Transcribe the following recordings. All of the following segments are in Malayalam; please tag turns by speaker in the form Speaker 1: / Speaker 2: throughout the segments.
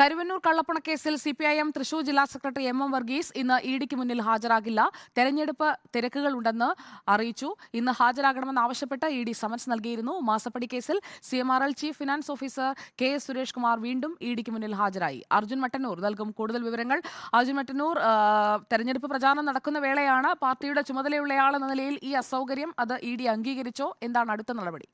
Speaker 1: Karuvannur കള്ളപ്പണക്കേസിൽ C P I M Thrissur ജില്ലാ സെക്രട്ടറി എം എം വർഗീസ് ഇന്ന് ഇഡിക്ക് ഡിക്ക് മുന്നിൽ ഹാജരാകില്ല. തെരഞ്ഞെടുപ്പ് തിരക്കുകൾ ഉണ്ടെന്ന് അറിയിച്ചു. ഇന്ന് ഹാജരാകണമെന്ന് ആവശ്യപ്പെട്ട് ഇ ഡി സമൻസ് നൽകിയിരുന്നു. മാസപ്പടി കേസിൽ C M R L chief finance officer K S Suresh Kumar വീണ്ടും ഇഡിക്ക് ഡിക്ക് മുന്നിൽ ഹാജരായി. അർജുൻ മട്ടന്നൂർ നൽകും കൂടുതൽ വിവരങ്ങൾ. അർജുൻ മട്ടന്നൂർ തെരഞ്ഞെടുപ്പ് പ്രചാരണം നടക്കുന്ന വേളയാണ്. പാർട്ടിയുടെ ചുമതലയുള്ളയാളെന്ന നിലയിൽ ഈ അസൗകര്യം അത് ഇ ഡി അംഗീകരിച്ചോ? എന്താണ് അടുത്ത നടപടി?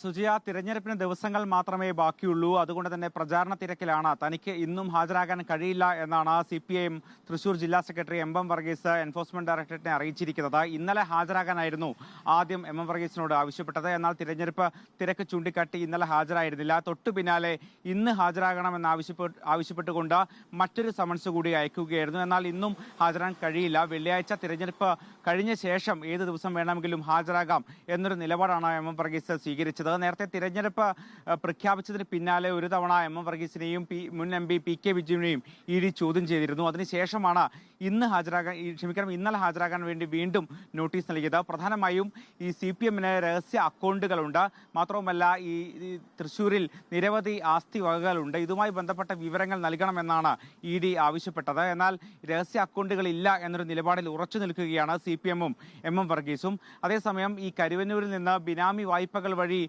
Speaker 2: സുജിയ തിരഞ്ഞെടുപ്പിന് ദിവസങ്ങൾ മാത്രമേ ബാക്കിയുള്ളൂ. അതുകൊണ്ട് തന്നെ പ്രചാരണ തിരക്കിലാണ്. തനിക്ക് ഇന്നും ഹാജരാകാൻ കഴിയില്ല എന്നാണ് C P I M Thrissur ജില്ലാ secretary M M Varghese enforcement ഡയറക്ടറേറ്റിനെ അറിയിച്ചിരിക്കുന്നത്. ഇന്നലെ ഹാജരാകാനായിരുന്നു ആദ്യം എം എം വർഗീസിനോട് ആവശ്യപ്പെട്ടത്. എന്നാൽ തിരഞ്ഞെടുപ്പ് തിരക്ക് ചൂണ്ടിക്കാട്ടി ഇന്നലെ ഹാജരായിരുന്നില്ല. തൊട്ടു പിന്നാലെ ഇന്ന് ഹാജരാകണമെന്ന് ആവശ്യപ്പെട്ട് ആവശ്യപ്പെട്ടുകൊണ്ട് മറ്റൊരു സമൻസ് കൂടി അയക്കുകയായിരുന്നു. എന്നാൽ ഇന്നും ഹാജരാൻ കഴിയില്ല. വെള്ളിയാഴ്ച തിരഞ്ഞെടുപ്പ് കഴിഞ്ഞ ശേഷം ഏത് ദിവസം വേണമെങ്കിലും ഹാജരാകാം എന്നൊരു നിലപാടാണ് എം എം വർഗീസ് സ്വീകരിച്ചത്. നേരത്തെ തിരഞ്ഞെടുപ്പ് പ്രഖ്യാപിച്ചതിന് പിന്നാലെ ഒരു തവണ എം. എം. വർഗീസിനെയും പി മുൻ എം പി പി കെ വിജയനെയും ഇ ഡി ചോദ്യം ചെയ്തിരുന്നു. അതിനുശേഷമാണ് ഇന്ന് ഹാജരാകാൻ ക്ഷമിക്കണം ഇന്നലെ ഹാജരാകാൻ വേണ്ടി വീണ്ടും നോട്ടീസ് നൽകിയത്. പ്രധാനമായും ഈ സി പി എമ്മിന് രഹസ്യ അക്കൗണ്ടുകളുണ്ട്. മാത്രവുമല്ല ഈ തൃശ്ശൂരിൽ നിരവധി ആസ്തി വകകളുണ്ട്. ഇതുമായി ബന്ധപ്പെട്ട വിവരങ്ങൾ നൽകണമെന്നാണ് ഇ ഡി ആവശ്യപ്പെട്ടത്. എന്നാൽ രഹസ്യ അക്കൗണ്ടുകൾ ഇല്ല എന്നൊരു നിലപാടിൽ ഉറച്ചു നിൽക്കുകയാണ് സി പി എമ്മും എം. എം. വർഗീസും. അതേസമയം ഈ കരുവന്നൂരിൽ നിന്ന് ബിനാമി വായ്പകൾ വഴി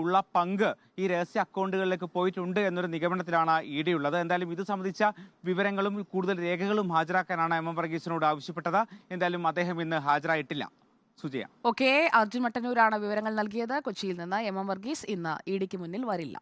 Speaker 2: ഉള്ള പങ്ക് ഈ രഹസ്യ അക്കൗണ്ടുകളിലേക്ക് പോയിട്ടുണ്ട് എന്നൊരു നിഗമനത്തിലാണ് ഇ ഡി ഉള്ളത്. എന്തായാലും ഇത് സംബന്ധിച്ച വിവരങ്ങളും കൂടുതൽ രേഖകളും ഹാജരാക്കാനാണ് എം എം വർഗീസിനോട് ആവശ്യപ്പെട്ടത്. എന്തായാലും അദ്ദേഹം ഇന്ന് ഹാജരായിട്ടില്ല. സുജയ.
Speaker 1: ഓക്കെ അർജുൻ മട്ടന്നൂരാണ് വിവരങ്ങൾ നൽകിയത്. കൊച്ചിയിൽ നിന്ന് എം എം വർഗീസ് ഇന്ന് ഇ ഡിക്ക് മുന്നിൽ വരില്ല.